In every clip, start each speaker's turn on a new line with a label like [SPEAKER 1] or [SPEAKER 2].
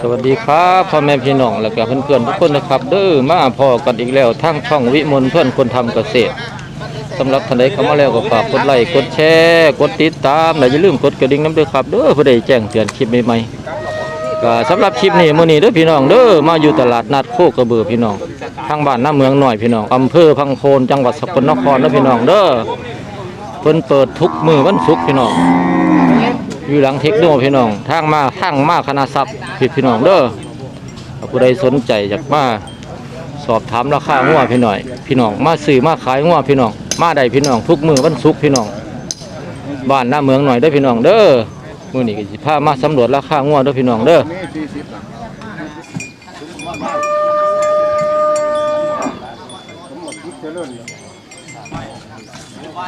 [SPEAKER 1] สวัสดีครับพ่อแม่พี่น้องและก็เพื่อนๆทุกคนนะครับ เด้อมาพอกันอีกแล้วทั้งช่องวิมลเพื่อนคนทำเกษตรสำหรับท่านใดเข้ามาแล้วก็ฝากกดไลค์กดแชร์กดติดตามและอย่าลืมกดกระดิ่งน้ำด้วยครับเด้อเพื่อได้แจ้งเตือนคลิปใหม่ๆก็สำหรับคลิปนี้มื้อนี้เด้อพี่น้องเด้อมาอยู่ตลาดนัดโคกระเบือพี่น้องทางบ้านหน้าเมืองหน่อยพี่น้องอำเภอพังโคนจังหวัดสกลนครเด้อพี่น้องเด้อเพิ่นเปิดทุกมือวันศุกร์พี่น้อง อยู่หลังเทคโนพี่น้องทางมาทางมาคณะทรัพย์พี่พี่น้องเด้อผู้ใดสนใจอยากมาสอบถามราคางัวพี่หน้อย พี่น้องมาซื้อมาขายงัวพี่น้อง มาได้พี่น้องทุกมือวันศุกร์พี่น้อง บ้านหน้าเมืองหน่อยเด้อพี่น้องเด้อมือนี้ก็สิพามาสำรวจราคางัวเด้อพี่น้องเด้อ ก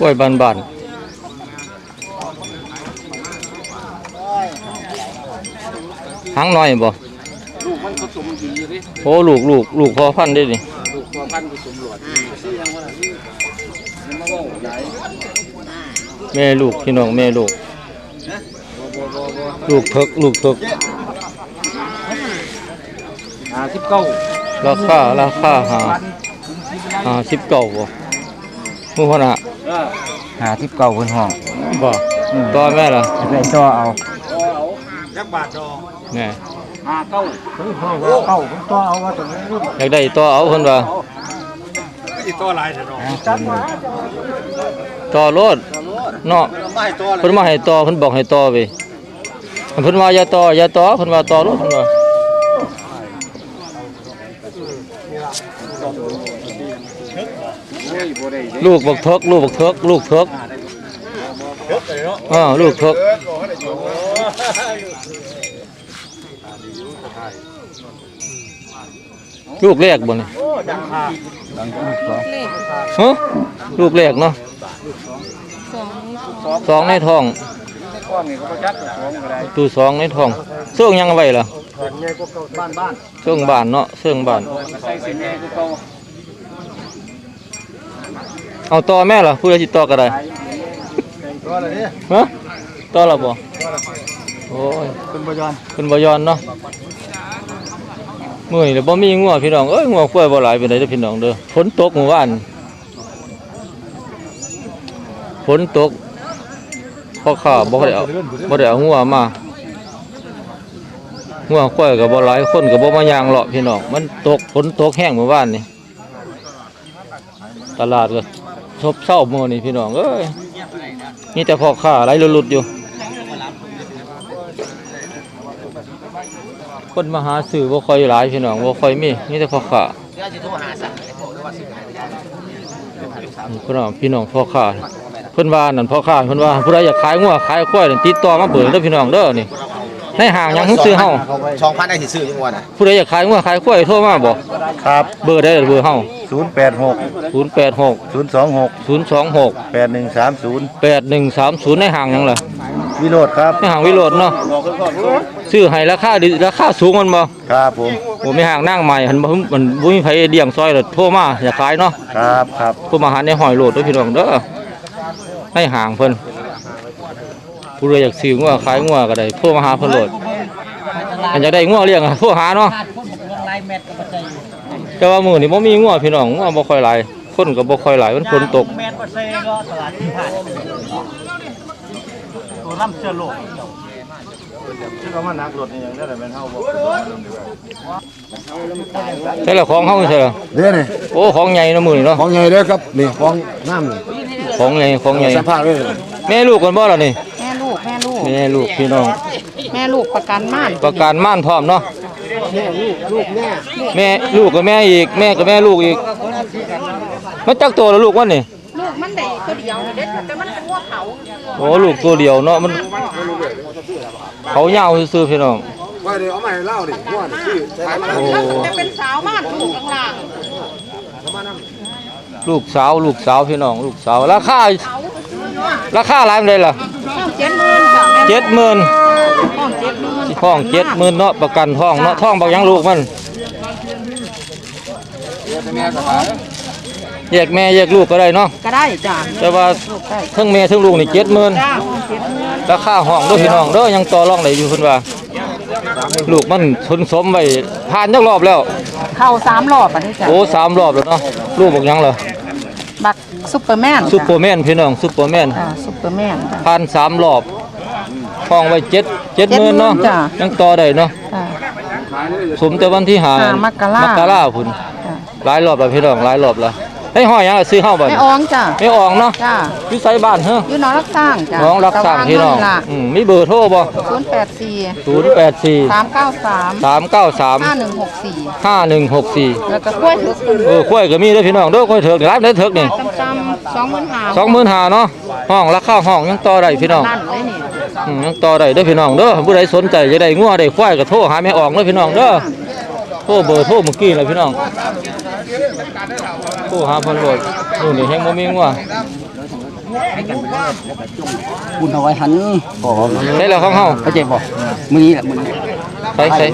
[SPEAKER 1] ล้วยบานบานหางน้อยบ่
[SPEAKER 2] ลูกมันผสมดีเลย
[SPEAKER 1] โอ้ลูกลูกลูกพอพันธุ์ได้ดิ
[SPEAKER 2] ลูกตัวพันธุ์ผสมหลอดซี่ยังว่าซี่มันมาว่าใหญ่
[SPEAKER 1] แม่ลูกพี่น้องแม่ลูก
[SPEAKER 2] บ่บ่บ่บ่
[SPEAKER 1] ลูกเพิกลูกเพิก
[SPEAKER 2] ห้าสิบเก้า
[SPEAKER 1] ราคาราคาหาหาสิบเก้าบ่มือพนะ
[SPEAKER 2] เออ
[SPEAKER 3] หาที่เก่าบนห้อง
[SPEAKER 1] บ่ต่อแม่ล่ะ
[SPEAKER 3] จะไปต่อเอา
[SPEAKER 2] เอาจักบาทดอก
[SPEAKER 1] แม่
[SPEAKER 2] ห้าเก้า
[SPEAKER 3] เฮ้ยห้องเก่าผมต่อเอาว่าตรงนี้รุ่น
[SPEAKER 1] อยากได้ต่อเอาเพิ่นว่า
[SPEAKER 2] อีตัวลายเถอะดอก
[SPEAKER 3] จัดมา
[SPEAKER 1] ต่อรถเนาะ
[SPEAKER 2] ไม่ตัว
[SPEAKER 1] เพิ่นมาให้ต่อเพิ่นบอกให้ต่อไปเพิ่นว่าอย่าต่ออย่าต่อเพิ่นว่าต่อรถเพิ่นว่า ลูกบักเทิกลูกบักเทิกลูกเทิกอ้าวลูกเทิกลูกแรกบ่นี่
[SPEAKER 3] หลังที่สอง
[SPEAKER 1] ฮะลูกแรกเนาะสองในท้องตัวสองในท้องเสื่องยังไว้ล่ะ
[SPEAKER 2] เสื่
[SPEAKER 1] องบ้านเนาะเสื่องบ้าน
[SPEAKER 2] เก่า
[SPEAKER 1] เอาต่อแม่ล่ะผู้ใดสิต่อก็ได้
[SPEAKER 2] ตัวอะไรเนี่ย
[SPEAKER 1] ฮะต่อและบ่โอ้ย
[SPEAKER 2] คุณบยอน
[SPEAKER 1] เพิ่นบ่ยอนเนาะมื้อนี้บ่มีงัวพี่น้องเอ้ยงัวควายบ่หลายปานใดเด้อพี่น้องเด้อฝนตกเมื่อวานฝนตกพ่อข้าบ่ได้เอาบ่ได้เอางัวมางัวควายก็บ่หลายคนก็บ่มาย่างเลาะพี่น้องมันตกฝนตกแห้งเมื่อวานนี่ตลาดก็ ซบเซามื้อนี้พี่น้องเอ้ยมีแต่พ่อค้าไหลลุดๆอยู่ คนมาหาซื้อบ่ค่อยหลายพี่น้องบ่ค่อยมีมีแต่พ่อค้านี่พี่น้องพี่น้องพ่อค้าเพิ่นว่านั่นพ่อค้าเพิ่นว่าผู้ใดอยากขายงัวขายควายนั่นติดต่อมาเบอร์เด้อพี่น้องเด้อนี่ในห้างหยังเพิ่นซื้อเฮา
[SPEAKER 4] สองพันได้สิซื้อยังวันอะ
[SPEAKER 1] ผู้ใดอยากขายงัวขายควายโทรมาบ่
[SPEAKER 3] ครับ
[SPEAKER 1] เบอร์ได้เบอร์เฮา
[SPEAKER 3] ศูนย์แปดหก
[SPEAKER 1] 086
[SPEAKER 3] ศูนย์สองหก
[SPEAKER 1] 026
[SPEAKER 3] แปดหนึ่งสามศูนย์
[SPEAKER 1] 8130ในห้างหยังล่ะ
[SPEAKER 3] วิโรดครับ
[SPEAKER 1] ในห้างวิโรจน์เนาะซื้อให้ราคาดีราคาสูงมันบ่
[SPEAKER 3] ครับผม
[SPEAKER 1] ผมมีห้างนั่งใหม่หันบ่มันบ่มีไผเลี้ยงซอยแล้วโทรมาอยากขายเนาะ
[SPEAKER 3] ครับครับ
[SPEAKER 1] ผู้มาหาในหอยโหลดด้วยพี่น้องเด้อให้ห่างเพิ่นผู้ใดอยากซื้องัวขายงัวก็ได้โทรมาหาเพิ่นโหลดอันอยากได้งัวเลี้ยงอะโทรหาเนาะ แต่ว่ามื้อนี้บ่มีงัวพี่น้องงัวบ่ค่อยหลายคนก็บ่ค่อยหลายมันฝนตก
[SPEAKER 2] แมนก็เซ่ก็ตลาดที่ผ่านตัวน้ำเชื้อโรค
[SPEAKER 3] ชื่อว่านักรถนี่ยังได้แต่เป็นเท่าบ่
[SPEAKER 1] ใช่ละของเฮาใช่ละ
[SPEAKER 3] เด้อนี่
[SPEAKER 1] โอ้ของใหญ่เนาะมื้อนี้เนาะ
[SPEAKER 3] ของใหญ่เด้อครับนี่ของน้ำนี่
[SPEAKER 1] ของใหญ่ของใหญ่
[SPEAKER 3] สัมภาษณ์เลย
[SPEAKER 1] แม่ลูกกันบ่ล่ะนี่
[SPEAKER 5] แม่ลูกแม่ลูก
[SPEAKER 1] แม่ลูกพี่น้อง
[SPEAKER 5] แม่ลูกประกันม่าน
[SPEAKER 1] ประกันม่านพร้อมเนาะ แม่ลูกกับแม่อีก แม่กับแม่ลูกอีก มันจักตัวแล้วลูกวันนี่
[SPEAKER 5] ลูกมันได้ตัวเดียวเด็ดแต่มันเป็นวัวเขา
[SPEAKER 1] โอ้ลูกตัวเดียวเนาะมันเขายาวซื่อๆพี่น้อง
[SPEAKER 4] ว่าเดี๋ยวเอามาให้เล่าดิว่าซื้อขายมา
[SPEAKER 1] โอ้
[SPEAKER 5] จะเป็นสาวม่านลูกข้างล่าง
[SPEAKER 1] ลูกสาวลูกสาวพี่น้องลูกสาวราคา
[SPEAKER 5] เขา
[SPEAKER 1] ราคาหลายปานใดล่ะ
[SPEAKER 5] ห้องเจ็ดหมื่นค่ะแม่
[SPEAKER 1] เจ็ดหมื่น
[SPEAKER 5] ห้องเจ็ดหมื่น
[SPEAKER 1] ท้องเจ็ดหมื่นเนาะประกันท้องเนาะท้องบักยังลูกมัน
[SPEAKER 4] แม่ก็ขาย
[SPEAKER 1] แยกแม่แยกลูกก็ได้เนาะ
[SPEAKER 5] ก็ได้จ้ะ
[SPEAKER 1] แต่ว่า
[SPEAKER 5] ลูกได้
[SPEAKER 1] ทั้งแม่ทั้งลูกนี่70,000
[SPEAKER 5] จ้าเจ็ดหมื่น
[SPEAKER 1] ราคาห้องเด้อพี่น้องเด้อยังต่อรองได้อยู่เพิ่นว่า ลูกมันทนสมไว้ผ่านจักรอบแล้ว
[SPEAKER 5] เข้าสามรอบอันนี้จ้ะ
[SPEAKER 1] โอ้สามรอบแล้วเนาะลูกบอกยังเหรอ
[SPEAKER 5] บักซุปเปอร์แมน
[SPEAKER 1] ซุปเปอร์แมนพี่น้องซุปเปอร์แมน
[SPEAKER 5] จ้ะซุปเปอร์แมนจ้ะ
[SPEAKER 1] ผ่านสามรอบ ห้องไว้เจ็ดเจ็ดหมื่นเนาะ
[SPEAKER 5] จ้ะ
[SPEAKER 1] ยังต่อได้เนาะ
[SPEAKER 5] จ้ะ
[SPEAKER 1] สมแต่วันที่หา
[SPEAKER 5] หามกรา
[SPEAKER 1] มกราพุ่น
[SPEAKER 5] จ้ะ
[SPEAKER 1] หลายรอบแล้วพี่น้องหลายรอบแล้วให้ห้อยยังอะซื้อเฮาบ่
[SPEAKER 5] ไม่
[SPEAKER 1] นี่
[SPEAKER 5] อองจ้ะ
[SPEAKER 1] ไม่ออกเนาะ
[SPEAKER 5] จ้ะ
[SPEAKER 1] อยู่ไสบ้านเฮ้อ
[SPEAKER 5] อยู่หน้องรักสร้างจ้ะ
[SPEAKER 1] น้องรักสร้างพี่น้อง
[SPEAKER 5] ละ
[SPEAKER 1] อืมมีเบอร์โทรบ่
[SPEAKER 5] ศูนย์แปดสี่
[SPEAKER 1] 084
[SPEAKER 5] สามเก้าสาม
[SPEAKER 1] 393
[SPEAKER 5] ห้าหนึ่งหกสี่
[SPEAKER 1] 5164
[SPEAKER 5] แล้วก็กล้วยถึก
[SPEAKER 1] เออกล้วยก็มีเด้อพี่น้องเด้อกล้วยเถิกนี่รับได้เถิกนี่
[SPEAKER 5] จำๆสองหมื่นห้า
[SPEAKER 1] สองหมื่นห้าเนาะห้องราคาห้องยังต่อได้พี่น้อง
[SPEAKER 5] นั่นเลยนี่
[SPEAKER 1] อืม ยังต่อได้เด้อพี่น้องเด้อผู้ใดสนใจจะได้งัวได้ควายก็โทรหาแม่ออกเด้อพี่น้องเด้อโทรเบอร์โทรเมื่อกี้เลยพี่น้องโทรหาเพิ่นโลดนู่นนี่แฮงบ่มีงัว
[SPEAKER 6] คุณเอาไว้หันบอก
[SPEAKER 1] ใช่แล้วของเฮา
[SPEAKER 6] เข้าใจบอกมือนี้แหละมือนี้
[SPEAKER 1] ใส่ใส่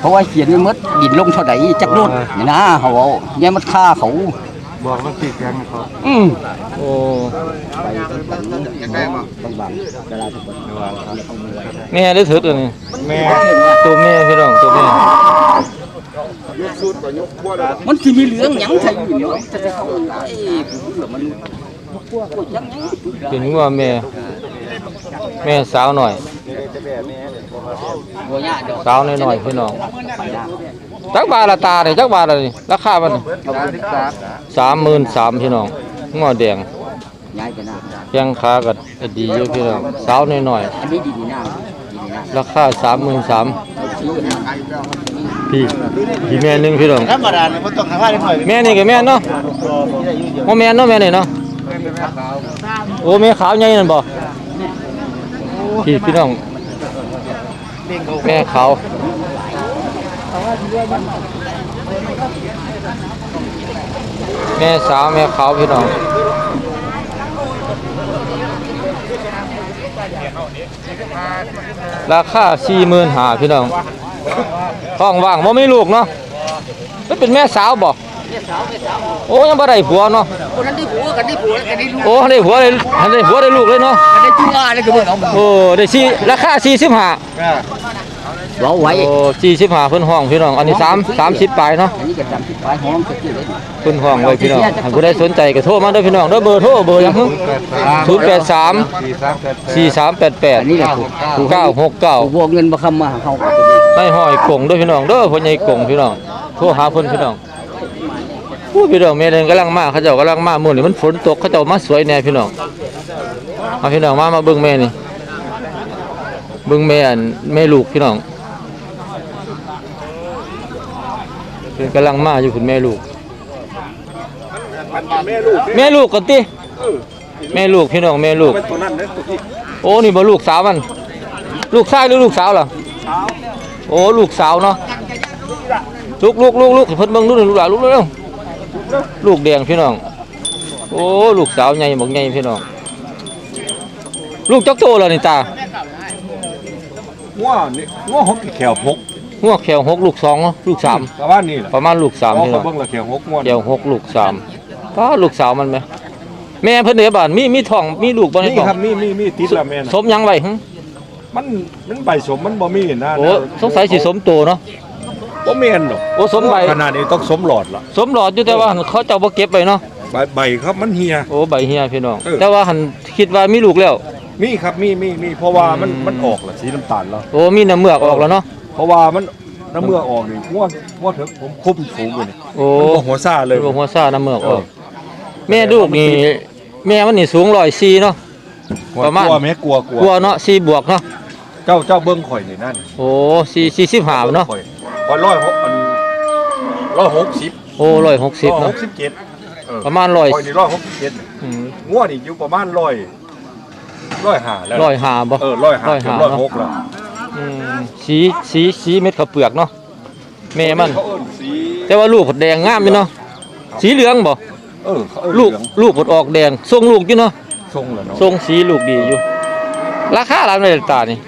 [SPEAKER 6] เพราะว่าเขียนไว้หมดดินลงเท่าใดจักรถนี่นะเขาเอาเนี่ยมันฆ่าเขา
[SPEAKER 7] บอกว่าติดแกงเขา
[SPEAKER 6] อืม
[SPEAKER 1] โอ้
[SPEAKER 6] บางๆเวลาทุกคน
[SPEAKER 1] แม่ได้ถึกตัวนี้
[SPEAKER 7] แม่
[SPEAKER 1] ตัวแม่พี่น้องตัวแม่
[SPEAKER 6] มันสิมีเหลืองหยังใส่อยู่เนี่ยจะไปเข้าไอ้ผู้เหลือมันพวกยังยัง
[SPEAKER 1] เป็นงัวแม่แม่สาวหน่อย
[SPEAKER 6] บ่ยากดอก
[SPEAKER 1] สาวน้อยๆพี่น้อง จักบาทละตานี่จักบาทละนี่ราคามันสามหมื่นสามพี่น้องงัวแดง
[SPEAKER 6] ย้ายกันนะ
[SPEAKER 1] แข้งขาก็ดีอยู่พี่น้องสาวหน้อย
[SPEAKER 6] อันนี้ดีดีนะดีดีนะ
[SPEAKER 1] ๆราคาสามหมื่นสามพี่พี่แม่นึงพี่น้อง
[SPEAKER 7] ธรรมดานี่ยมันต้องทำให้ได้หน่อย
[SPEAKER 1] แม่นี่ก็แม่นเนาะโมแม่เนาะแม่นี่เนาะโอ้แม่ขาวใหญ่นั่นบ่พี่พี่น้องแม่ขาว แม่สาวแม่ขาวพี่น้องราคาสี่หมื่นหาพี่น้องท้องว่างบ่มีลูกเนาะมันเป็นแม่สาวบ่โอ้ยังบ่ได้ผัวเนาะ
[SPEAKER 6] คนนั้นได้ผัวกันได้ผัวกันได้ลูก
[SPEAKER 1] โอ้ได้ผัวได้ได้ผัวได้ลูกเลยเนาะ
[SPEAKER 6] กันได้จุฬาได้ก็เบิ่งเอา
[SPEAKER 1] โอ้ได้สี่ราคา45
[SPEAKER 6] เว้าไว้
[SPEAKER 1] โอ้45เพิ่นห้องพี่น้อง อันนี้3 30ปลายเนาะ
[SPEAKER 6] อันนี้ก็จำที่ปลายหอมสักทีเลย
[SPEAKER 1] เพิ่นห้องไว้พี่น้องถ้าผู้ใดสนใจก็โทรมาเด้อพี่น้องเด้อเบอร์โทรเบอร์หยังหึ083
[SPEAKER 7] สี่สามแปด
[SPEAKER 6] อันนี้แหละถูก
[SPEAKER 1] 4388
[SPEAKER 6] บวกเงินบ่คำมาเฮาก็
[SPEAKER 1] ได้ห้อยกงเด้อพี่น้องเด้อพ่อใหญ่กงพี่น้องโทรหาเพิ่นพี่น้องผู้พี่น้องแม่เดินกำลังมาเขาเจ้ากำลังมามื้อนี้มันฝนตกเขาเจ้ามาสวยแน่พี่น้องเอาพี่น้องมามาเบิ่งแม่นี่ เบิ่งแม่อันแม่ลูกพี่น้องเพิ่นกำลังมาอยู่คุณแม่ลูก แม่ลูกกันติแม่ลูกพี่น้องแม่ลูก
[SPEAKER 7] ตัวนั้นเนี่ยตัวที่
[SPEAKER 1] โอ้นี่บ่ลูกสาวมัน ลูกชายหรือลูกสาวล่ะโอ้ลูกสาวเนาะลูกลูกลูกลูกเพิ่นเบิ่งลูกหนึ่งลูกหลานลูกเร็วๆลูกแดงพี่น้อง โอ้ลูกสาวใหญ่บักใหญ่พี่น้อง ลูกจักโตแล้วนี่ตา
[SPEAKER 7] ง้อนี่ง้อหกแขวหก
[SPEAKER 1] หัวแขวหกลูกสองเนาะลูกสาม
[SPEAKER 7] ประมาณนี้แหละ
[SPEAKER 1] ประมาณลูกสาม
[SPEAKER 7] อ๋อ
[SPEAKER 1] พี่
[SPEAKER 7] เขา
[SPEAKER 1] น้อง
[SPEAKER 7] เบิ่งละแขวหกง้อ
[SPEAKER 1] แขวหกลูกสามป้าลูกสาวมันไหมแม่เพิ่นเด้บ้านมีมีท้องมีลูกบ่ใน
[SPEAKER 7] นี่
[SPEAKER 1] ท้อง
[SPEAKER 7] ครับมีมีมีติดละแม่
[SPEAKER 1] ส
[SPEAKER 7] นะ
[SPEAKER 1] มหยังไว้หึ
[SPEAKER 7] มันมันใบสมมันบ่มีนะ
[SPEAKER 1] โอ้สงสัยสิสมโตเนาะ
[SPEAKER 7] บ่แม่นดอก
[SPEAKER 1] โอ้สมใบ
[SPEAKER 7] ขนาดนี้ต้องสมหลอดละ
[SPEAKER 1] สมหลอดอยู่แต่ว่าเขาเจ้าบ่เก็บไว้เนาะ
[SPEAKER 7] ใบใบครับมันเหีย
[SPEAKER 1] โอ้ใบเฮียพี่น้อง
[SPEAKER 7] เออ
[SPEAKER 1] แต่ว่าหันคิดว่ามีลูกแล้ว
[SPEAKER 7] มีครับมีมีมีเพราะว่ามัน
[SPEAKER 1] อืม
[SPEAKER 7] มันออกละสีน้ำตาลแล้ว
[SPEAKER 1] โอ้มีน้ำเมือกออกแล้วเนาะ
[SPEAKER 7] เพราะว่ามันน้ำเมื่อออกนี่ง้อง้อเถอะผมคุมสูงอยู่นี่
[SPEAKER 1] โอ้
[SPEAKER 7] มันบ่หัวซ่าเลย
[SPEAKER 1] เป็นหัวซ่าน้ำเมือกออก
[SPEAKER 7] เออ
[SPEAKER 1] แม่ลูกนี่แม่มันนี่สูง104เนาะประมาณ
[SPEAKER 7] กลัวไหมกลัวกลัว
[SPEAKER 1] กลัวเนาะ4บวกเนาะ
[SPEAKER 7] เจ้าเจ้าเบิ้งข่อยนี่นั่น
[SPEAKER 1] โอ้4 45เนาะ
[SPEAKER 7] ข่อยข่อยร้อยหกอันร้อยหกสิบ
[SPEAKER 1] โอ้160
[SPEAKER 7] ร้อยห
[SPEAKER 1] เนาะ
[SPEAKER 7] กสิบเจ็ดเออ
[SPEAKER 1] ประมาณ
[SPEAKER 7] ข่อย
[SPEAKER 1] 100
[SPEAKER 7] นี่ร้อยหกสิบเจ็ด
[SPEAKER 1] อืม
[SPEAKER 7] ง้อนี่อยู่ประมาณร้อย ร้อยห้าแล้ว
[SPEAKER 1] 105บ่
[SPEAKER 7] เออร้อยห้า
[SPEAKER 1] ร้อย
[SPEAKER 7] ถึง
[SPEAKER 1] ห้า
[SPEAKER 7] ร้อย
[SPEAKER 1] เนาะ
[SPEAKER 7] หกแล้ว
[SPEAKER 1] อืมสีสีสีเม็ดข้าวเปลือกเนาะแม่มัน
[SPEAKER 7] เขาเอิ้นสี
[SPEAKER 1] แต่ว่าลูกผดแดงงามอยู่เนาะสีเหลืองบ่
[SPEAKER 7] เออเขาเอิ้น
[SPEAKER 1] ลูก
[SPEAKER 7] เหลือง
[SPEAKER 1] ลูกผดออกแดงทรงลูกอยู่เนาะ
[SPEAKER 7] ทรงเหรอเนาะ
[SPEAKER 1] ทรงสีลูกดีอยู่ ราคาหลานในตานี่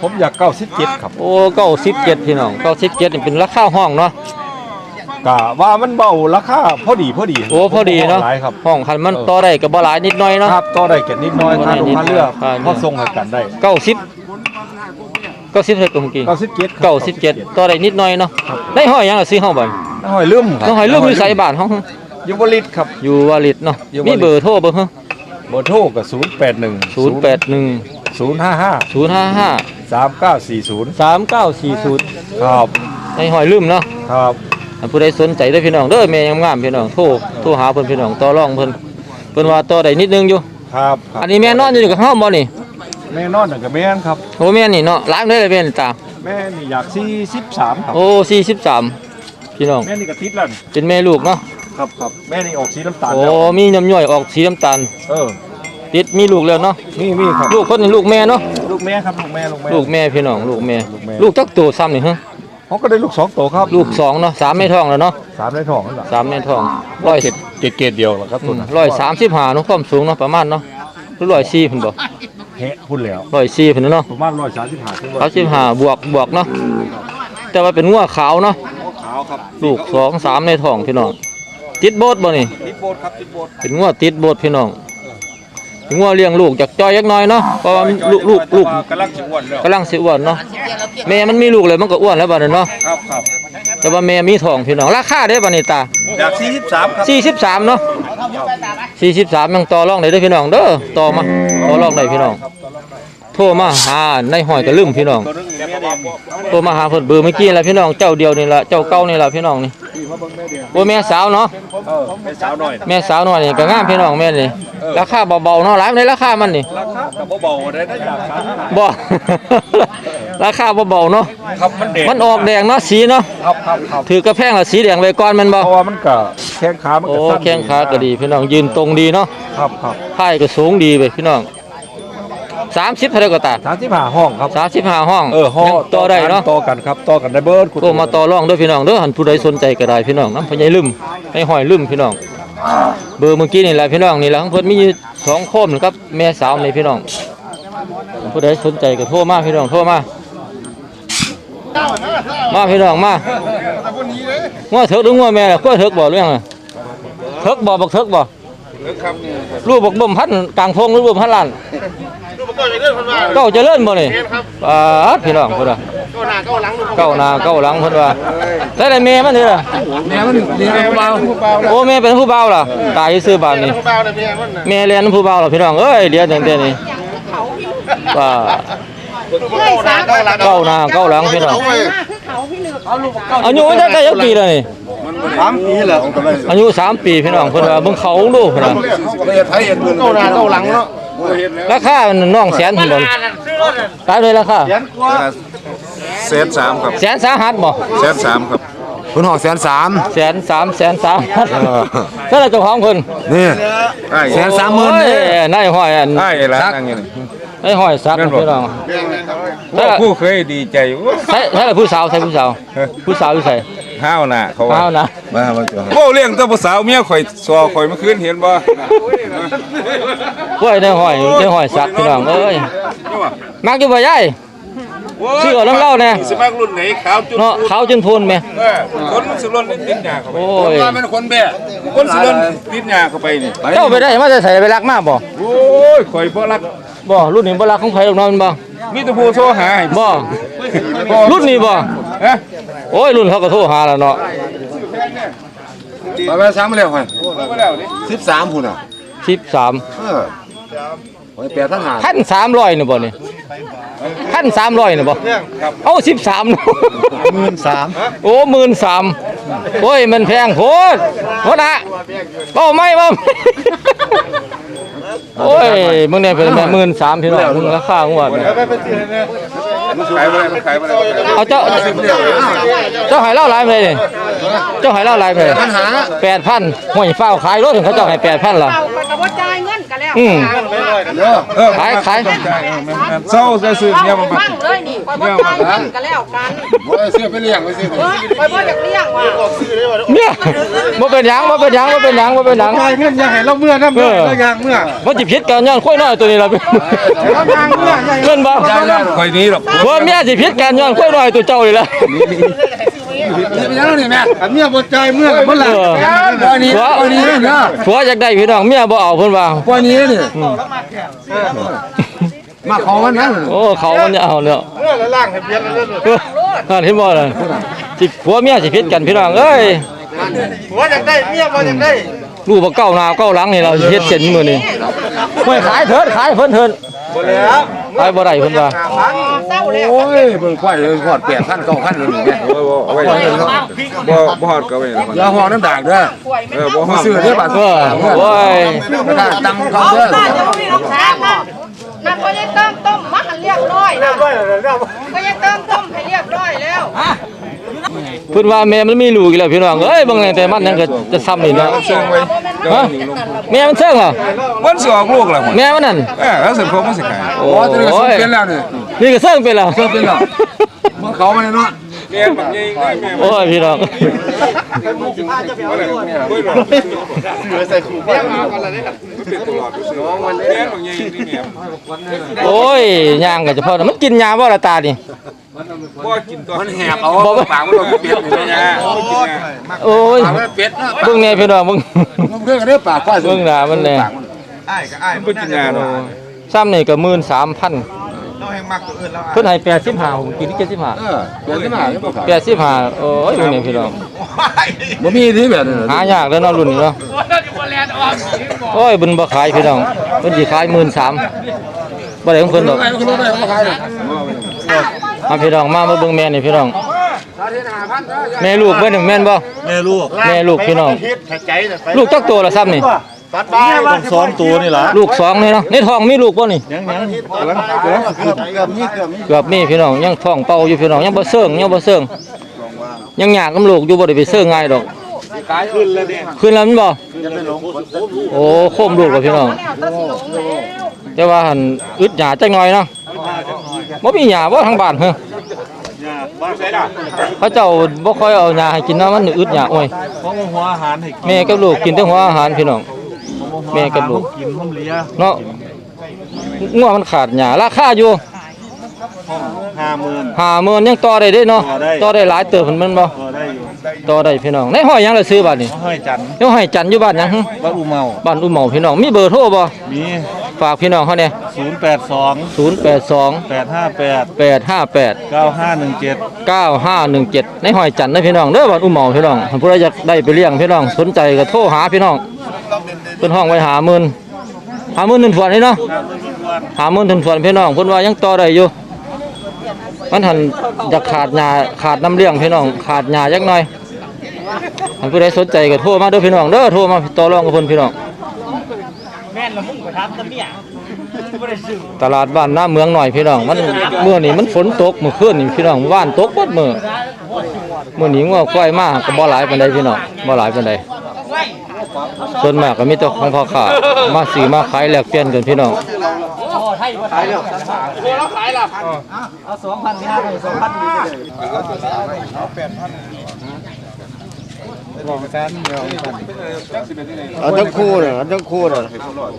[SPEAKER 7] ผมอยากเก้าสิบเจ็ดครับ
[SPEAKER 1] โอ้เก้าสิบเจ็ดพี่น้องเก้าสิบเจ็ดนี่เป็นราคาห้องเนาะ
[SPEAKER 3] กะว่ามันเบาราคาพอดีพอดี
[SPEAKER 1] โอ้พอดีเนาะ
[SPEAKER 3] หลายครับ
[SPEAKER 1] ห้องคันมันต่อได้ก็บ่หลายนิดหน่อยเนาะ
[SPEAKER 3] ครับต่อได้เก็บนิดน้อย
[SPEAKER 1] ต่อ
[SPEAKER 3] ค่า
[SPEAKER 1] ได้
[SPEAKER 3] ลง
[SPEAKER 1] นิด
[SPEAKER 3] ค่าเรือ
[SPEAKER 1] ค่าเรือ
[SPEAKER 3] พอส่งให้กันได้
[SPEAKER 1] เก้าสิบเก้าสิบเท่ากับเมื่อกี้
[SPEAKER 3] เก้าสิบเจ็ด
[SPEAKER 1] เก้าสิบเจ็ดต่อได้นิดหน่อยเนาะได้ห้อยหยังล่ะซื้อเฮาบ่
[SPEAKER 3] น้อยลืมครับ
[SPEAKER 1] ต้องห้อยลูกอยู่ไสบ้านเฮา
[SPEAKER 3] อยู่บริษครับ
[SPEAKER 1] อยู่วาลิดเนาะ
[SPEAKER 3] อยู่วาลิ
[SPEAKER 1] มี
[SPEAKER 3] ด
[SPEAKER 1] เบอร์โทรเบ่ฮะ
[SPEAKER 3] เบอร์โทรกับศูนย์แปดหนึ่ง
[SPEAKER 1] 081
[SPEAKER 3] ศูนย์ห้าห้า
[SPEAKER 1] 055
[SPEAKER 3] สามเก้าสี่ศูนย์
[SPEAKER 1] 3940
[SPEAKER 3] ครับ
[SPEAKER 1] ให้ห้อยลืมเนาะ
[SPEAKER 3] ครับ
[SPEAKER 1] อัน ผู้ใดสนใจเด้อพี่น้องเด้อแม่งามๆพี่น้องโทรโทรหาเพิ่นพี่น้องต่อรองเพิ่นเพิ่นว่าต่อได้นิดนึงอยู่
[SPEAKER 3] ครับครับ
[SPEAKER 1] อันนี้แม่นอนอยู่กับเฮาบ่นี่
[SPEAKER 3] แม่นอนหนึ่งกับแม่นครับ
[SPEAKER 1] โอ้แม่นี่เนาะล้างได้เลยแม่นี่ตา
[SPEAKER 3] แม่นี่อยากสี่สิบสามครับ
[SPEAKER 1] โอ้43พี่น้อง
[SPEAKER 3] แม่นี่ก็ติดแล้วนี่
[SPEAKER 1] เป็นแม่ลูกเนาะ
[SPEAKER 3] ครับครับแม่นี่ออกสีน้ำตาล
[SPEAKER 1] โอ้
[SPEAKER 3] แล้ว
[SPEAKER 1] มีน้ำย่อยออกสีน้ำตาล
[SPEAKER 3] เออ
[SPEAKER 1] ติดมีลูกแล้วเนาะ
[SPEAKER 3] มีมีครับ
[SPEAKER 1] ลูกคนนี้ลูกแม่เนาะ
[SPEAKER 3] ลูกแม่ครับลูกแม่ลูกแม่
[SPEAKER 1] ลูกแม่พี่น้องลูกแม่
[SPEAKER 3] ลูกแม่
[SPEAKER 1] ลูกจักตัวซ้ำนี่ฮะ
[SPEAKER 3] เขาก็ได้ลูกสองโตครับ
[SPEAKER 1] ลูกสองเนาะสามในท้องแล้วเนาะ
[SPEAKER 3] สามในท้องนั่นแหละ
[SPEAKER 1] สามในท้องร้อย
[SPEAKER 3] เกรดเกรดเกรดเดียวแหละครับตัวนั้น
[SPEAKER 1] ร้อยสามสิบห้าเนาะความสูงเนาะประมาณเนาะหรือร้อยสี่เพิ่นบ่
[SPEAKER 3] เฮะพูดแล้ว
[SPEAKER 1] ร้อยสี่เพิ่นเนาะ
[SPEAKER 3] ประมาณร้อยสามสิบห้าถึงร้อย
[SPEAKER 1] สามสิบห้าบวกบวกเนาะแต่ว่าเป็นงัวขาวเนาะ
[SPEAKER 3] ขาวครับ
[SPEAKER 1] ลูกสองสามในท้องพี่น้องติดโบดบ่นี่
[SPEAKER 3] ติดโบดครับติดโบด
[SPEAKER 1] เป็นงัวติดโบดพี่น้องเป็น งัวเลี้ยงลูกจากจอยยักหน้อยเนาะเพราะว่ามันลูกลูกลูก
[SPEAKER 3] กำลังสิอ้วนแล้ว
[SPEAKER 1] กำลังสิอ้วนเนาะแม่มันมีลูกเลยมันก็อ้วนแล้วบัดนี้เนาะ
[SPEAKER 3] ครับครับ
[SPEAKER 1] แต่ว่าแม่มีท้องพี่น้องราคาเด้บัดนี้ตา
[SPEAKER 3] อยากสี่สิบสามครับ
[SPEAKER 1] 43เนาะ43ยังต่อรองได้เด้อพี่น้องเด้อต่อมาต่อรองได้พี่น้องโทรมาหาในห้อยก็ลืมพี่น้อง
[SPEAKER 3] ตัวนึงแม่แดง
[SPEAKER 1] โทรมาหาเพิ่นเบอร์เมื่อกี้แหละพี่น้องเจ้าเดียวนี่ล่ะเจ้าเก่านี่ล่ะพี่น้องนี่ โอ้แม่สาวเนาะ
[SPEAKER 3] เออแม่สาวหน่อย
[SPEAKER 1] แม่สาวน้อยนี่ก็งามพี่น้องแม่นี่ราคาเบาๆเนาะหลายในราคามันนี่
[SPEAKER 3] ราคากับเบาๆได้ได้อยากสาม
[SPEAKER 1] บ่ ราคาเบาๆเนาะ
[SPEAKER 3] ครับมันเด็ก
[SPEAKER 1] มันออกแดงเนาะสีเนาะ
[SPEAKER 3] ครับครับครับ
[SPEAKER 1] ถือกระแพงละสีแดงไว้ก่อนแมันบ่
[SPEAKER 3] เพราะว่ามันก็แข้งขามัน
[SPEAKER 1] โอ้
[SPEAKER 3] ก็สั้น
[SPEAKER 1] แข้งขาก็ดีพี่น้องยืนตรงดีเนาะ
[SPEAKER 3] ครับครับ
[SPEAKER 1] ท้ายก็สูงดีไปพี่น้อง 30เท่าไหร่ก็ตา
[SPEAKER 3] สามสิบห้าห้องครับ
[SPEAKER 1] 35ห้อง
[SPEAKER 3] เออห้อง
[SPEAKER 1] ยังต่อได้เนาะ
[SPEAKER 3] ต่อกันครับต่อกันได้เบิร์ดคุณ
[SPEAKER 1] โทรมาต่อรองเด้วยพี่น้องเด้อหันผู้ใดสนใจก็ได้พี่น้องน้ำพญายลืมให้หอยลืมพี่น้องเบอร์เมื่อกี้นี่แหละพี่น้องนี่แหละของเพิ่นมีอยู่สองโคมนะครับแม่สาวนี่พี่น้องผู้ใดสนใจก็โทรมาพี่น้องโทรมามาพี่น้องมางัวเถิกหรืองัวแม่ล่ะกล้วยเถิกบ่เรื่องอะเถิกบ่บักเถิกบ่ลูกบักบ่มพันกลางทงหรือบ่มพันล้าน เก้าเจริญบ่นี่อ่าพี่น้องพุ่นน่ะเก้าหน้าเก้าหลังเพิ่นว่าได้ได้แม่มันเด้อ
[SPEAKER 2] แม่มันเลี้ยงเบา
[SPEAKER 1] โอ้แม่เป็นผู้เบาล่ะตายซื้อบ้านนี่แม่เรียนผู้เบาล่ะพี่น้องเอ้ยเรียนตั้งแต่นี้ว่าเก้าหน้าเก้าหลังพี่น้องอายุได้ได้ยักปีแล้วนี่
[SPEAKER 4] สามปีแล้ว
[SPEAKER 1] อายุสามปีพี่น้องเพิ่นว่าเบิ่งเขาดูพุ่นน่ะ
[SPEAKER 4] ประเทศไทยเห็นเงินเก้าหน้าเก้าหลังเนาะ
[SPEAKER 1] ราคาน้องแสนพุ่นบ่ตายเลยราคา
[SPEAKER 4] แสนสามครับ
[SPEAKER 1] แสนสาหัสบ่
[SPEAKER 4] แสนสามครับคุณห้องแสนสาม
[SPEAKER 1] แสนสามแสนสามเท่าไหร่เจ้าของเพิ่น
[SPEAKER 4] นี่แสนสามหมื่น
[SPEAKER 1] โอ้ยนายห้อยอัน
[SPEAKER 3] ใช่แล้วนั่งอยู่นี่
[SPEAKER 1] นายห้อยซักพี่น้อง
[SPEAKER 3] ว่าผู้เคยดีใจโอ้
[SPEAKER 1] ใช่ใช่ผู้สาวใช่ผู้สาวผู้สาวอยู่ใส่
[SPEAKER 3] ห้าวน่ะเขาว่า
[SPEAKER 1] เอานะ
[SPEAKER 4] มามาจ้ะ
[SPEAKER 3] โอ้เลี้ยงแตัวผู้สาวเมียข่อยซอข่อยเมื่อคืนเห็นบ่
[SPEAKER 1] กล้วยได้หอยได้หอยสักพี่น้องเอ้ยมักอยู่บ่ยายชื่อเอาน้ำเล่าแน่
[SPEAKER 3] สิมากรุ่นไหนขาวจุด
[SPEAKER 1] เนาะเขาวจนพูนแม่
[SPEAKER 3] เออคนสิรนติดหญ้าเข้าไป
[SPEAKER 1] โอ้ย
[SPEAKER 3] ว่าเป็นคนแบ่คนสิรนติดหญ้าเข้าไปนี่
[SPEAKER 1] เจ้าไปได้มาจะใส่ไปรักมากบ่
[SPEAKER 3] โอ้ยข่อยบ่รัก
[SPEAKER 1] บ่รุ่นนี้บ่รักของไผลูกน้องมันบ่
[SPEAKER 3] มีแต่ผู้โทรหาให้
[SPEAKER 1] บ่รุ่นนี้บ่
[SPEAKER 3] ฮะ
[SPEAKER 1] โอ้ยรุ่นเขาก็โทรหาแล้วเนาะ
[SPEAKER 4] มาแม่สามมาแล้วค่อย
[SPEAKER 3] บ่แล้วนี่
[SPEAKER 4] สิบสามพุ่นอะ
[SPEAKER 1] 13
[SPEAKER 4] เออโอ้ยแปดทั้งหา
[SPEAKER 1] พันสามร้อยนี่บ่นี่พันสามร้อยนี่บ่เอา13เนาะ
[SPEAKER 4] หมื่นสาม
[SPEAKER 1] โอ้หมื่นสาม โอ้ยมันแพงโพดโหนะเบ้าไม่เบ้าไม่โอ้ยมึงเนี่ยเป็นแบบหมื่นสามพี่น้องมึงราคางวดเนี่ย
[SPEAKER 3] ขายบ่ได้มันขายบ่ได้
[SPEAKER 1] เอาเจ้าเจ้าใหายเล่าหลายไปเลยนี่เจ้าใหายเล่าหลายไปแปดพันห่วยเฝ้าขายรถถึงเขาเจ้าให้แปดพันละ
[SPEAKER 5] เอาไปกับว่าจ่ายเงินกันแล้ว
[SPEAKER 1] อืม
[SPEAKER 3] เออ
[SPEAKER 1] ขายขาย
[SPEAKER 3] เศร้าซื่อๆเนี่ย
[SPEAKER 5] เอา
[SPEAKER 3] บ่
[SPEAKER 5] ฟังเลยนี่คอยว่าจ่ายเงินกันแล้วกัน
[SPEAKER 4] เสื้อไปเลี้ยงไปสิ
[SPEAKER 5] เออคอยว่าอยากเลี้ยงว่ะ
[SPEAKER 1] เนี่ยมาเป็นหยังมาเป็นหยังมาเป็นหยังมาเป็นหยัง
[SPEAKER 4] เงินยังให้เราเมื่อน้ำเมื่อเราอยากเมื่อ
[SPEAKER 1] มันจิพิษกันย้อนค่อยน้อยตัวนี้ละเงินบ่
[SPEAKER 3] ข่อยนี้หรอก
[SPEAKER 1] ว่าเมียสิพิษกันย้อนค่อยน้อยตัวเจ้าเลยละ
[SPEAKER 4] นี่ เป็นยังไงนี่แม่เมียบ่ใจเมื่อมันหลัง
[SPEAKER 1] เออ
[SPEAKER 4] ปล่อยนี้ปล่อยนี้นะ
[SPEAKER 1] ผัวอยากได้พี่น้องเมียบ่เอาเพิ่นว่า
[SPEAKER 4] ปล่อยนี้นี่มาเขามันนะ
[SPEAKER 1] โอ้เขามันจะเอาเนาะ
[SPEAKER 4] เมื่อละล่างให้เพี้ยนแล้ว
[SPEAKER 1] เออนั่นเห็นบ่ล่ะสิผัวเมียสิผิดกันพี่น้องเอ้ย
[SPEAKER 4] ผัวอยากได้เมียบ่อยากได้
[SPEAKER 1] ลูกบ่เก้าหน้าเก้าหลังนี่เราเฮ็ดเส้นมื้อนี้ห้วยขายเถิดขายเพิ่นเถิด
[SPEAKER 4] บ่แล้ว
[SPEAKER 1] ขายบ่ได้เพิ่นว่า
[SPEAKER 5] เศร้าแล้ว
[SPEAKER 4] โอ้ยเบิ่งควายเลยขอด8,000 9,000เลยนี่แม่
[SPEAKER 3] เอาไว้บ่บ่ฮอดก็ไว้แล้วมัน
[SPEAKER 4] อย่าห่อน้ำด่างเด้อ
[SPEAKER 5] ป่วยไม่
[SPEAKER 3] เออบ่ฮอด
[SPEAKER 4] ซื้อเด้อบาท
[SPEAKER 1] เออโอ้ย
[SPEAKER 4] กระดาษตังเขาเด้อ
[SPEAKER 5] ป้าจะไม่มีน้องแซมนะนั่นก็ยังเติมต้มมาหันเรียบร้อยนะก็ยังเติมต้มให้เรียบร้อยแล้ว
[SPEAKER 1] เพิ่นว่าแม่มันมีลูกอีกแล้วพี่น้องเอ้ยเบิ่งแต่มันยังก็จะซ้ำนี่เนาะ
[SPEAKER 3] เชิงไว้เดี๋ยว
[SPEAKER 1] ฮะ
[SPEAKER 3] นี้ลง
[SPEAKER 1] แม่มันเชิงเหรอ
[SPEAKER 3] มันสิออกลูกแล้วมัน
[SPEAKER 1] แม่มันนั่น
[SPEAKER 3] เออแล้วสิผมมันสิขาย
[SPEAKER 1] โอ้
[SPEAKER 4] โอ้ตัวนี้ก็ซื้อเป็นแล้วนี่
[SPEAKER 1] นี่ก็เชิงเป็นแล้ว
[SPEAKER 4] เชิงเป็นแล้วเมื่อเขามาเนาะ
[SPEAKER 3] แม่บักใหญ่ได้แม่
[SPEAKER 1] โอ้ยพี่น้อง
[SPEAKER 3] บ่ได้บ่ได้
[SPEAKER 4] เสือใส่ขู่แม่มากันละนี่
[SPEAKER 3] เป็นตลอดน้องมันแม่บักใหญ่นี่แม่
[SPEAKER 1] โอ้ยย่างก็จะพอนะมันกินยาบ่ละตานี่
[SPEAKER 3] บ่กินตัวมันแหบ
[SPEAKER 4] เอาปากมันโดนเปียกอยู่
[SPEAKER 3] ยา
[SPEAKER 1] โอ้ย
[SPEAKER 4] ปากมันเป็ดเนาะ
[SPEAKER 1] เบิ่งแน่พี่น้องเบิ่ง
[SPEAKER 4] มันเพื่อนกันได้ปากควาย
[SPEAKER 1] เบิ่งหน้ามันแน่
[SPEAKER 3] มันบ่กินยาเนาะ
[SPEAKER 1] ซ้ำนี่ก็13,000เพิ่นให้85ผมกินที่
[SPEAKER 4] เออเปลี่ยนขึ้นมาแล้วบ่ขาย
[SPEAKER 1] 75 85โอ้ยเบิ่งนี่พี่น้อง
[SPEAKER 4] บ่มีที่แบบนี้
[SPEAKER 1] หายากแล้วเนาะรุ่นนี้เนาะโอ้ยเบิ่นบ่ขายพี่น้องเพิ่นสิขาย13,000บ่ได้ของเพิ่นดอก
[SPEAKER 4] ไอ้คนได้บ่ขายเลย
[SPEAKER 1] มาพี่น้องมามาเบิ่งแม่นี่พี่น้อง แม่ลูกเบิ่นแม่นบ่
[SPEAKER 8] แม่ลูก
[SPEAKER 1] แม่ลูกพี่น้อง
[SPEAKER 8] ใจเลยไป
[SPEAKER 1] ลูกจักตัวละซ้ำนี่
[SPEAKER 8] ตัดบ้านต้องสองตัวนี่ล่ะ
[SPEAKER 1] ลูกสองนี่เนาะในท้องมีลูกบ่นี่
[SPEAKER 8] ยังยังกำลังกำลังเกือบเกือบนี่เกือบนี่
[SPEAKER 1] เกือบมีพี่น้องยังท้องเป่าอยู่พี่น้องยังบ่เซิงยังบ่เซิงยังยากกับลูกอยู่บ่ได้ไปเซิงง่ายดอก
[SPEAKER 8] ขึ้นแล้วเนี่ย
[SPEAKER 1] ขึ้นแล้วมันบ่
[SPEAKER 8] จะไปลง
[SPEAKER 1] โอ้โคมลูกกับพี่น้อง
[SPEAKER 5] แล้วก็สิลงแล้ว
[SPEAKER 1] แต่ว่าหั่นอึดหยาจักหน่อยเนาะบ่มีหยาบ่ทางบ้านเฮ้อ
[SPEAKER 8] บ้านใช่ด่ะ
[SPEAKER 1] เขาเจ้าบ่ค่อยเอาหยาให้กินเนาะมันอึดหยาโอ้ย
[SPEAKER 8] ของหัวอาหารให้กิน
[SPEAKER 1] แม่กับลูกกินแต่หัวอาหารพี่น้องแม่กับลูก
[SPEAKER 8] กินผมเลีย
[SPEAKER 1] เนาะงัวมันขาดหยาราคาอยู่
[SPEAKER 8] ห้าหมื่น
[SPEAKER 1] 50,000ยังต่อได้เด้เนาะ
[SPEAKER 8] ต่อได้
[SPEAKER 1] ต่อได้หลายเติบมันแมันบ่
[SPEAKER 8] ก็ได้อยู่
[SPEAKER 1] ต่อได้พี่น้องในห้อยหยังล่ะซื้อบัดนี้
[SPEAKER 8] ห้อยจันทร์
[SPEAKER 1] เดี๋ยวให้จันอยู่บ้านหยังหึ
[SPEAKER 8] บ้านอุเมา
[SPEAKER 1] บ้านอุ้มเหมาพี่น้องมีเบอร์โทรบ่
[SPEAKER 8] มี
[SPEAKER 1] ฝากพี่น้องเขาเนี่ย
[SPEAKER 8] ศูนย์แปดสอง
[SPEAKER 1] 082
[SPEAKER 8] แปดห้าแปด
[SPEAKER 1] 858
[SPEAKER 8] เก้าห้าหนึ่งเจ็ด
[SPEAKER 1] 9517ในห้อยจันทร์นะพี่น้องเด้อบ้านอุ้มเหมาพี่น้องถ้าผู้ใดอยากได้ไปเลี้ยงพี่น้องสนใจก็โทรหาพี่น้องเพิ่นห้องไว้หาหมื่นหาหมื่นหนึ่งส่วนนี่เนาะหาหมื่นถึงส่วนพี่น้องเพิ่นว่ายังต่อได้อยู่มันหันอยากขาดหญ้าขาดน้ำเลี้ยงพี่น้องขาดหญ้าจักหน่อยถ้าผู้ใดสนใจก็โทรมาเด้อพี่น้องเด้อโทรมาต่อรองกับเพิ่นพี่น้อง ตลาดบ้านหน้าเมืองหน่อยพี่น้องมันเมื่อนี้มันฝนตกเมื่อคืนนี่พี่น้องว่านตกหมดมื้อมื้อนี้งัวควายมาก็บ่หลายปานใดพี่น้องบ่หลายปานใดส่วนมากก็มีแต่ของพ่อค้ามาซื้อมาขายแลกเปลี่ยนกันพี่น้อง
[SPEAKER 8] เอา ทั้งคู่เลยเอาทั้งคู่เลย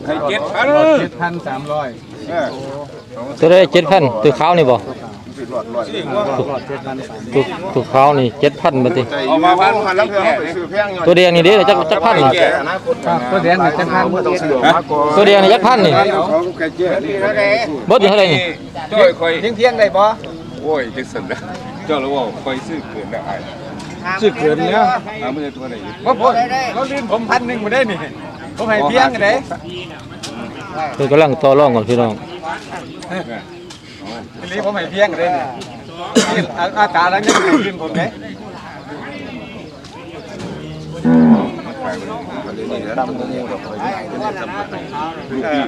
[SPEAKER 3] ไข่เก็ดอัน
[SPEAKER 1] ตัวได้7,000ตัวขาวนี่บ่
[SPEAKER 3] สิว่า
[SPEAKER 1] ตัวตัวขาวนี่7,000บัดนี้
[SPEAKER 3] เอามาพันพันแล้วเพื่อไปซื้อแพง
[SPEAKER 1] ตัวแดงนี่เด้จักจักพันนี่
[SPEAKER 4] ตัวแดงนี่จังหันต้องซื้อมาก่อน
[SPEAKER 1] ตัวแดงนี่จักพันนี่
[SPEAKER 4] เขาไก่เจ้นี่นะ
[SPEAKER 1] บ่นี่เท่าไหร่นี่
[SPEAKER 3] จ้อยคอย
[SPEAKER 4] เที่ยงเที่ยงได้บ่
[SPEAKER 3] โอ้ยจังซั่นนะเจ้าละว่าคอยซื้อเกินแล้วไอ้
[SPEAKER 4] ซื้อเกินแล้ว
[SPEAKER 3] หามันจะตัวไหน
[SPEAKER 4] บ่พอเราลืมผมพันหนึงบ่ได้นี่ผมให้เพียงกันได้
[SPEAKER 1] เพิ่นกำลังต่อรองกันพี่น้อง
[SPEAKER 4] ทีนี้ผมให้เพียงกันได้นี่อากาศแล้วยังขึ้นผมได้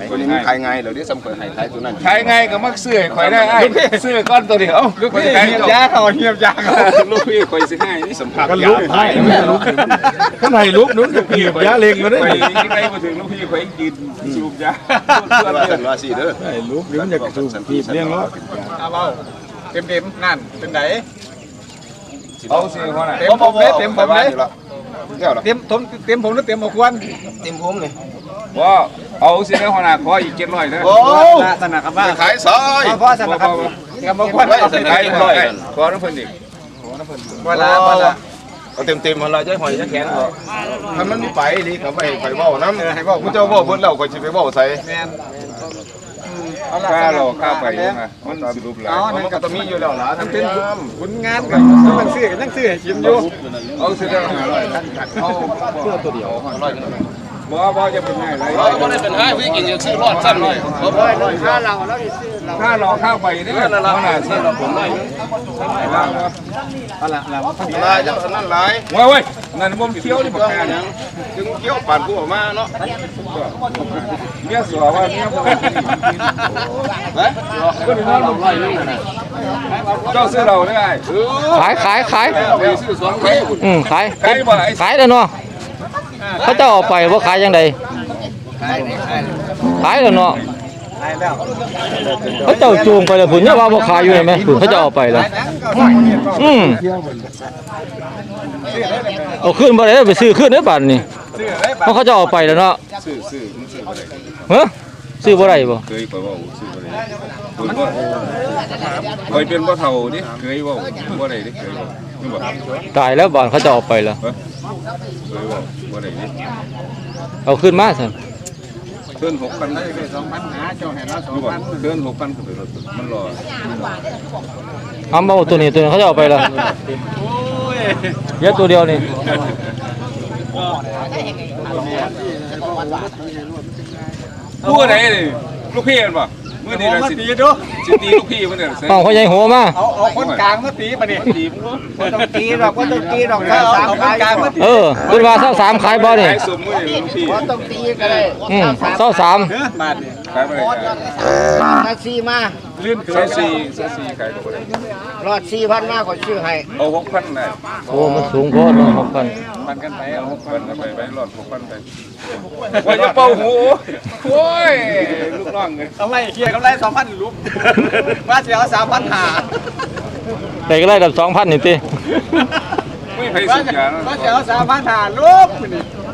[SPEAKER 3] คนนี้ขายไงเดี๋ยวนี้สำเปิดขายตัวนั้นขายไงก็มักซื้อข่อยได้ไอ้ซื้อก้อนตัวเดียว
[SPEAKER 4] ลูกพี่เงียบยาเขาเงียบยาเขา
[SPEAKER 3] ลูกพี่ข่อยสิให้นี่สัมผัส
[SPEAKER 8] กันลุกให้ลุกข้างในลุกนุ้นจะเกียบยาเล็งมาได้
[SPEAKER 3] ข่อยยังไงมาถึงลูกพี่ข่อยยืนสูบยาเพื่อนว่าสิเด้อ
[SPEAKER 8] ไอ้ลุกหรือมันจะสูบกีบเลี้ยงรถ
[SPEAKER 4] เอาเบาเต็มเต็มนั่นเป็นไหน
[SPEAKER 3] เอาสิพ่อน่ะ
[SPEAKER 4] เต็มผมเลยเต็มผมเลย
[SPEAKER 3] แก้วล่ะ
[SPEAKER 4] เต็มผมเต็มผมหรือเต็มหมควร
[SPEAKER 3] ว่าเอาสิแล้วหัวหน้าขออีก700นะ
[SPEAKER 4] โอ้สนักกับบ้า
[SPEAKER 3] ขายซอย
[SPEAKER 4] พ่อสนักกับกับหมควร
[SPEAKER 3] ขาย700ขอน้ำเพิ่นอีก
[SPEAKER 4] เวลาเวลา
[SPEAKER 3] เอาเต็มเต็มๆมาเราจะหอยจะแขนเขาถ้ามันไม่ไปดีเขาไปไปเว้าน้ำให้เว้าผู้เจ้าเว้าเพิ่นเราก็สิไปเว้าใส่
[SPEAKER 4] แม่น
[SPEAKER 3] ค่าเราค่าไปนะมันสรุปแล้วมันก็ต้องมีอยู่แล้วล่ะทั้งเป็น
[SPEAKER 4] ผลงานกับมันซื้อกันยังซื้อให้ชิมอยู่
[SPEAKER 3] เอาสิได้500ท่านกัดเอาเพื่อตัวเดียว500บ่บ่จะเป็นไงไรบ่ได้เป็นไงพี่กินจะซื้อรอดซ้ำนี่ค่าเราแล้วสิซื้อ ค่าเราค่าไปนี่ก็ละน่ะสิเราผมได้
[SPEAKER 4] เอาละละพอดี
[SPEAKER 3] ลายจังนั้นหลายว้ยเว้ยนั่นบ่เคี้ยวนี่บ่แค่ยังจึงเคี้ยวปานผู้ออกมาเนาะเมียสัวว่าเมียบ่เฮ้ยก็นี่นอนบ่ไหลนึงน่ะเจ้าซื้อเราได้
[SPEAKER 1] ขายขายขาย
[SPEAKER 3] ไปซื้อ2เท่
[SPEAKER 1] อืมขาย
[SPEAKER 3] ขายบ่ไอ้
[SPEAKER 1] ขายแล้วเนาะเขาเจ้าเอาไปว่าขายยังไงขายแล้วเนาะ
[SPEAKER 4] ได้แล้ว
[SPEAKER 1] เขาเจ้าจูงไปแล้วผุนเนี่ยว่าบ่ขายอยู่เห็นไหมผุนเขาเจ้าเอาไปแล้วอืมเอาขึ้นบ่ได้ไปซื้อขึ้นได้ป่านนี่
[SPEAKER 4] ซื้อได้
[SPEAKER 1] เพราะเขาเจะเอาไปแล้วเนาะ
[SPEAKER 3] ซื้อซื้อมันซื้อบ่ได้
[SPEAKER 1] เฮ้อซื้อบ่ได้บ่
[SPEAKER 3] เคยข่อยเว้าซื้อบ่ได้ข่อยบ่ข่อยเป็นบ่เฒ่าดิเคยเว้าบ่ได้ดิเคยเว้านี่บ่
[SPEAKER 1] ตายแล้วบ้านเขาเจะเอาไปแล้ว
[SPEAKER 3] เคยเว้าบ่ได้ดิ
[SPEAKER 1] เอาขึ้นมา กิน
[SPEAKER 3] หกพันได้แค่สองพันหาเจ้าแห่ละสองพันเกินหกพันก็ไป
[SPEAKER 1] รถมันรอทำเบาตัวนี้ตัวนี้เขาจะเอาไปละเยอะตัวเดียวนี่
[SPEAKER 3] ตัวไหนลูกพี่เอ็นปะ บ่มื้อนี้
[SPEAKER 4] เอา
[SPEAKER 3] น่ะ
[SPEAKER 4] มา
[SPEAKER 3] สิ
[SPEAKER 4] ตีดู
[SPEAKER 3] สิตีลูกพี่มันน่ะใส่
[SPEAKER 1] ห้องเขาใหญ่หัวมา
[SPEAKER 4] เอาเอาคนกลางมาตีปะเนี่ย
[SPEAKER 3] ตีมันบ่
[SPEAKER 4] ต้องตีหรอกก็ต้องตีหรอกถ้าเอาเอาคนกลางมาตี
[SPEAKER 1] เออขึ้นมาเศร้าสามขายบ่นี่
[SPEAKER 3] ขายสมมื้อนี้ลูกพี่
[SPEAKER 2] ต้องตีกันเลย
[SPEAKER 1] อืมเศร้าสาม
[SPEAKER 4] เฮ้ยบาทเนี่ย
[SPEAKER 3] ขายบ่ได้
[SPEAKER 2] แท็กซี่มา
[SPEAKER 4] ลื่นเกิ
[SPEAKER 3] ขานยสี่ขายสี่ขายบ่ได้
[SPEAKER 2] รอดสี่พันมากกว่าชื่อให้
[SPEAKER 3] เอา6,000ได้
[SPEAKER 1] โอ้มันสูงโพอเนาะหกพัน
[SPEAKER 4] มันกันไปเอา
[SPEAKER 3] 6,000ไปไปรอด6,000ไปว่าจะเป่าหูโอ้ยลูกน้องเอ้ย
[SPEAKER 4] กำไรเคลียร์กำไรสองพันลุกว่าเสียสามพันหา
[SPEAKER 1] แต่ก็ได้ดับสองพันนี่ติ
[SPEAKER 3] ไม่ไป
[SPEAKER 4] ว่า
[SPEAKER 3] สุดยา
[SPEAKER 4] ว่าเสียสามพันหาลุก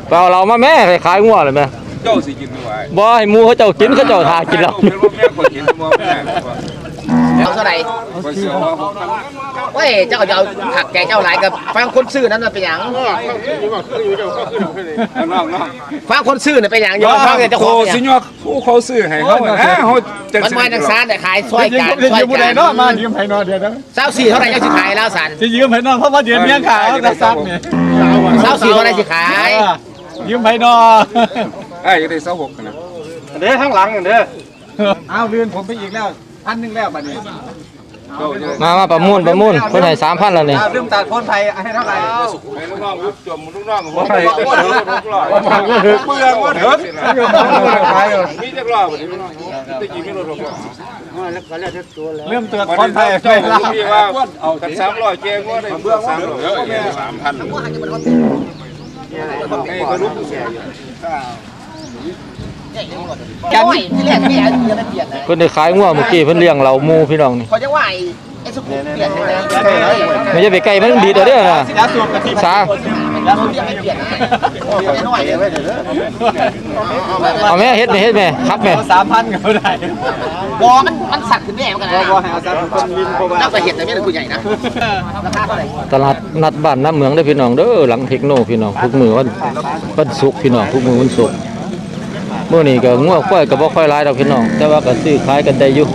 [SPEAKER 1] ไปเอาเรามาแม่ไปขายงัวเลยแม่
[SPEAKER 3] เจ้าสิกินไม่ไหว
[SPEAKER 1] บ่ให้หมูเขาเจ้ากินเขาเจ้าทากินเรา
[SPEAKER 3] เป็นว่าแม่คนกินบ่แม่
[SPEAKER 2] เอาเท่าไหร่
[SPEAKER 3] คนเสียวว่า
[SPEAKER 2] เว้ยเจ้าจะเอาผักแกเจ้าหลายกับฟังคนซื้อนั้นน่ะเป็นหยัง
[SPEAKER 3] น้องน้อง
[SPEAKER 2] ฟังคนซื้อน่ะเป็นหยังอย่ามาฟังแต่เจ้าของ
[SPEAKER 3] โอ้
[SPEAKER 2] เนี่ย
[SPEAKER 3] สิญอผู้เขาซื้อให้เขานะเขาจะ
[SPEAKER 2] มันไม่นักสารแต่ขายซอย
[SPEAKER 4] ยื
[SPEAKER 2] กัน
[SPEAKER 4] ม
[SPEAKER 2] ซอย
[SPEAKER 4] ยืมผู้ใด
[SPEAKER 2] กัน
[SPEAKER 4] เนาะมายืมไผ่นอนเดี๋ยวนะ
[SPEAKER 2] เศร้าสี่เท่าไหร่ยังสิขายแล้วสัน
[SPEAKER 4] จะยืมไผ่นอนเพราะว่าเดี๋ยวเมียขาวนะซักเนี่ย
[SPEAKER 2] เศร้าสี่เท่าไหร่สิขาย
[SPEAKER 4] ยืมไผ่นอน
[SPEAKER 3] ไอ้ได้เสาหกนะ
[SPEAKER 4] เด้อข้างหลังเด้อเอาเรือนผมไปอีกแล้วพันหนึ่งแล้วบัดนี้
[SPEAKER 3] เจ้าจะ
[SPEAKER 1] มามาประมูลประมูลเพิ่นให้สามพันแล้วนี่
[SPEAKER 4] เรื่องตัดคนไทยให้เท่าไหร่
[SPEAKER 3] ให้ลูกน้องยุบจมลูกน้องของใครก็เถอะลูกหล่อเปลืองก็เถอะมีจักรอบนี่ตะกี้มีรถหรอก
[SPEAKER 4] เริ่มเตือน
[SPEAKER 3] วัน
[SPEAKER 4] คน
[SPEAKER 3] นี้
[SPEAKER 4] ไทย
[SPEAKER 3] เจ้าพี่ว่าเอากัน300แกงว่าได้เบื้อง300แม่3,000ให้ก็รู้ผู้เสียอยู่
[SPEAKER 2] แกนี่ ที่แรกไม่เอาจะไม่เปลี่ยนนะ
[SPEAKER 1] เพิ่นได้ขายงัวเมื่อกี้เพิ่นเลี้ยงเราหมูพี่น้องนี่
[SPEAKER 2] เขาจะว่าไอ้ไอ้สุขุมเปลี่ยนใช่ไหม
[SPEAKER 1] ไม่ใช่ไปไกลมันดีดเอาเด้อนะ
[SPEAKER 4] ยาสูบกะทิ
[SPEAKER 1] สา
[SPEAKER 2] แล้วเขาเรียกให้เปลี่ยนนะน้อยเลย
[SPEAKER 1] เอาแม่เฮ็ดแม่เฮ็ดแม่ครับแม่
[SPEAKER 4] สามพันก็ได้
[SPEAKER 2] บอมันมันสั่นขึ้นแม่เหมือนกันนะ
[SPEAKER 4] บ่ให้เอาสักคนลินเพราะว่า
[SPEAKER 2] นักไปเห็นแต่ไม่ได้ผู้ใหญ่นะราคาเท่าไหร่
[SPEAKER 1] ตลาดนัดบ้านน้ำเมืองเด้อพี่น้องเด้อหลังเทคโนพี่น้องทุกมื้อวันวันศุกร์พี่น้องทุกมื้อวันศุกร์ มื้อนี้ก็งัวควายก็บ่ค่อยหลายดอกพี่น้อง แต่ว่าก็ซื้อขายกันได้อยู่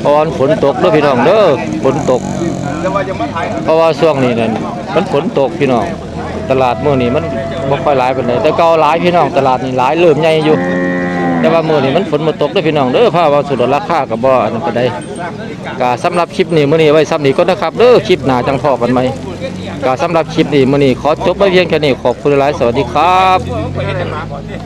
[SPEAKER 1] เพราะว่าฝนตกเด้อพี่น้องเด้อฝนตก เพราะว่าช่วงนี้นั่นมันฝนตกพี่น้อง ตลาดเมื้อนี้มันบ่ค่อยหลายปานใดแต่เก่าหลายพี่น้องตลาดนี่หลายเริ่มใหญ่อยู่ แต่ว่าเมื้อนี้มันฝนบ่ตกเด้อพี่น้องเด้อผ้าว่าสุดราคาก็บ่อันนั้นปานใดก็สำหรับคลิปนี้มื้อนี้ไว้ซ้ำนี้ก่อนะครับเด้อคลิปหน้าจังพอกันใหม่ก็สำหรับคลิปนี้มื้อนี้ขอจบไว้เพียงแค่นี้ขอบคุณหลายสวัสดีครับ